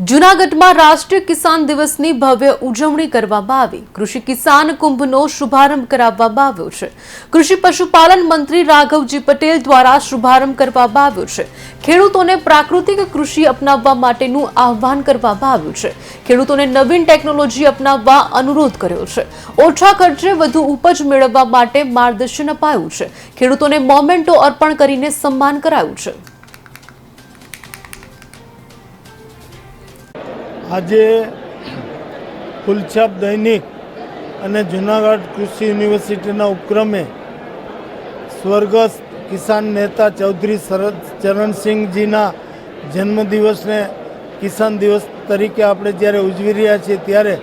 જૂનાગઢમાં રાષ્ટ્રીય કિસાન દિવસની ભવ્ય ઉજવણી કરવામાં આવી. કૃષિ કિસાન કુંભનો શુભારંભ કરાવવામાં આવ્યો છે. કૃષિ પશુપાલન મંત્રી રાઘવજી પટેલ દ્વારા શુભારંભ કરવામાં આવ્યો છે. ખેડૂતોને પ્રાકૃતિક કૃષિ અપનાવવા માટેનું આહ્વાન કરવામાં આવ્યું છે. ખેડૂતોને નવીન ટેકનોલોજી અપનાવવા અનુરોધ કર્યો છે. ઓછા ખર્ચે વધુ ઉપજ મેળવવા માટે માર્ગદર્શન અપાયું છે. ખેડૂતોને મોમેન્ટો અર્પણ કરીને સન્માન કરાયું છે. આજે ફૂલછાપ દૈનિક અને જુનાગઢ કૃષિ યુનિવર્સિટીના ઉપક્રમે સ્વર્ગસ્થ કિસાન નેતા ચૌધરી શરદ ચરણસિંહજીના જન્મદિવસને કિસાન દિવસ તરીકે આપણે જ્યારે ઉજવી રહ્યા છીએ, ત્યારે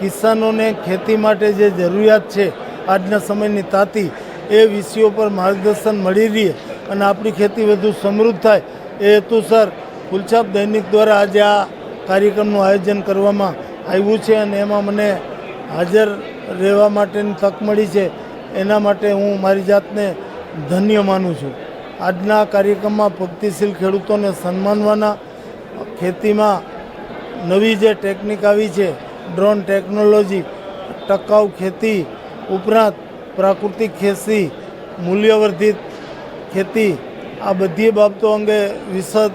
કિસાનોને ખેતી માટે જે જરૂરિયાત છે, આજના સમયની તાતી, એ વિષયો પર માર્ગદર્શન મળી રહે અને આપણી ખેતી વધુ સમૃદ્ધ થાય. એ હેતુસર ફૂલછાપ દૈનિક દ્વારા આજે આ કાર્યક્રમનું આયોજન કરવામાં આવ્યું છે અને એમાં મને હાજર રહેવા માટેની તક મળી છે. એના માટે હું મારી જાતને ધન્ય માનું છું. આજના કાર્યક્રમમાં ભક્તિશીલ ખેડૂતોને સન્માનવાના ખેતીમાં નવી જે ટેકનિક આવી છે, ડ્રોન ટેકનોલોજી, ટકાઉ ખેતી ઉપરાંત પ્રાકૃતિક ખેતી, મૂલ્યવર્ધિત ખેતી, આ બધી બાબતો અંગે વિશદ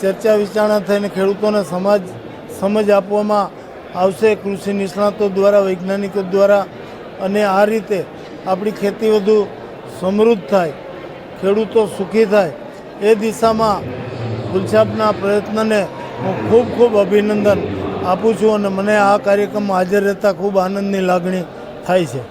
ચર્ચા વિચારણા થઈને ખેડૂતોને સમાજ, સમજ આપવામાં આવશે. કૃષિ નિષ્ણાતો દ્વારા, વૈજ્ઞાનિકો દ્વારા અને આ રીતે આપણી ખેતી વધુ સમૃદ્ધ થાય, ખેડૂતો સુખી થાય, એ દિશામાં ગુલછાપના પ્રયત્નને હું ખૂબ ખૂબ અભિનંદન આપું છું અને મને આ કાર્યક્રમમાં હાજર રહેતા ખૂબ આનંદની લાગણી થાય છે.